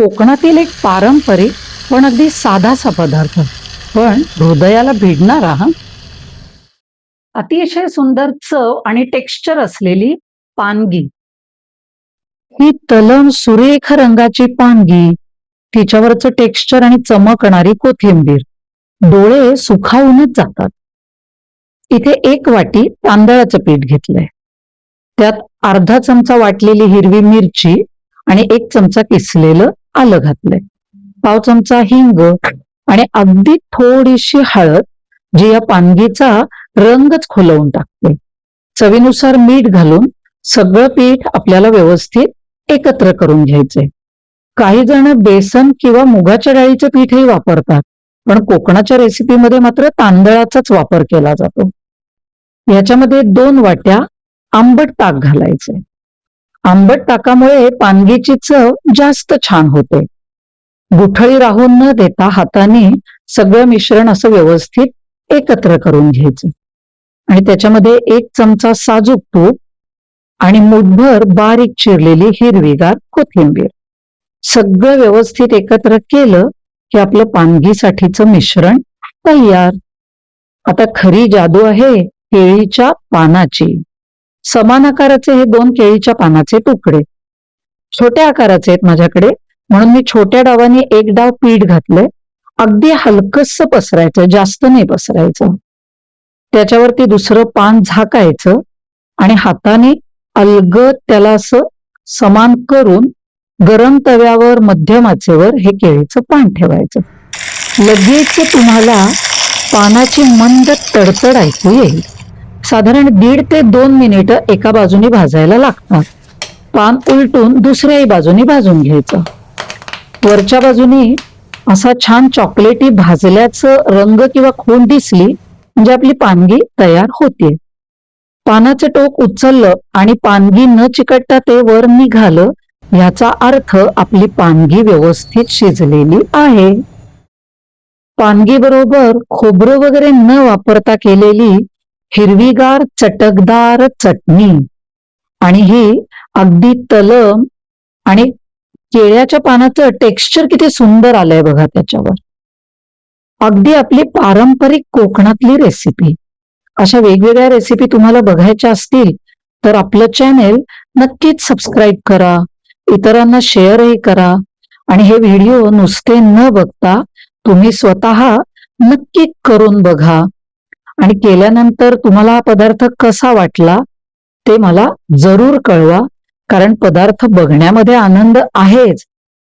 कोकणातील एक पारंपरिक पण अगदी साधासा पदार्थ. पण हृदयाला भिडणारा हा. अतिशय सुंदर चव आणि टेक्स्चर असलेली पानगी. ही तलम सुरेख रंगाची पानगी तिच्यावरचं टेक्स्चर आणि चमकणारी कोथिंबीर डोळे सुखावूनच जातात. इथे एक वाटी तांदळाचं पीठ घेतलंय. त्यात अर्धा चमचा वाटलेली हिरवी मिरची आणि एक चमचा किसलेलं आलं घातलंय. पाव चमचा हिंग आणि अगदी थोडीशी हळद जी या पानगीचा रंगच खोलवून टाकते. चवीनुसार मीठ घालून सगळं पीठ आपल्याला व्यवस्थित एकत्र करून घ्यायचंय. काही जण बेसन किंवा मुगाच्या डाळीचं पीठही वापरतात पण कोकणाच्या रेसिपीमध्ये मात्र तांदळाचाच वापर केला जातो. याच्यामध्ये दोन वाट्या आंबट ताक घालायचे आंबट ताकामुळे पानगीची चव जास्त छान होते. गुठळी राहून न देता हाताने सगळं मिश्रण असं व्यवस्थित एकत्र करून घ्यायचं. आणि त्याच्यामध्ये एक चमचा साजूक तूप आणि मुठभर बारीक चिरलेली हिरवीगार कोथिंबीर. सगळं व्यवस्थित एकत्र केलं की आपलं पानगीसाठीचं मिश्रण तयार. आता खरी जादू आहे केळीच्या पानाची. समान आकाराचे हे दोन केळीच्या पानाचे तुकडे. छोट्या आकाराचे आहेत माझ्याकडे. म्हणून मी छोट्या डावाने एक डाव पीठ घातलंय. अगदी हलकस पसरायचं जास्त नाही पसरायचं. त्याच्यावरती दुसरं पान झाकायचं आणि हाताने अलगद त्याला असं समान करून गरम तव्यावर मध्यम आचेवर हे केळीचं पान ठेवायचं. लगेच तुम्हाला पानाची मंद तडतड ऐकू येईल. साधारण दीड ते दोन मिनिटं एका बाजूने भाजायला लागतात पान उलटून दुसऱ्याही बाजूने भाजून घ्यायचं. वरच्या बाजूने असा छान चॉकलेटी भाजल्याचं रंग किंवा खूण दिसली म्हणजे आपली पानगी तयार होते पानाचं टोक उचललं आणि पानगी न चिकटता ते वर निघालं याचा अर्थ आपली पानगी व्यवस्थित शिजलेली आहे. पानगी बरोबर खोबरं वगैरे न वापरता केलेली हिरवीगार चटकदार चटणी. आणि ही अगदी तलम आणि केळ्याच्या पानाचं टेक्स्चर किती सुंदर आलंय बघा त्याच्यावर. अगदी आपली पारंपरिक कोकणातली रेसिपी अशा वेगवेगळ्या रेसिपी तुम्हाला बघायच्या असतील तर आपलं चॅनेल नक्कीच सबस्क्राईब करा इतरांना शेअरही करा आणि हे व्हिडिओ नुसते न बघता तुम्ही स्वतः नक्की करून बघा. आणि केल्यानंतर तुम्हाला हा पदार्थ कसा वाटला ते मला जरूर कळवा. कारण पदार्थ बघण्यामध्ये आनंद आहेच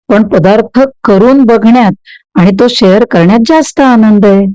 पण पदार्थ करून बघण्यात आणि तो शेअर करण्यात जास्त आनंद आहे.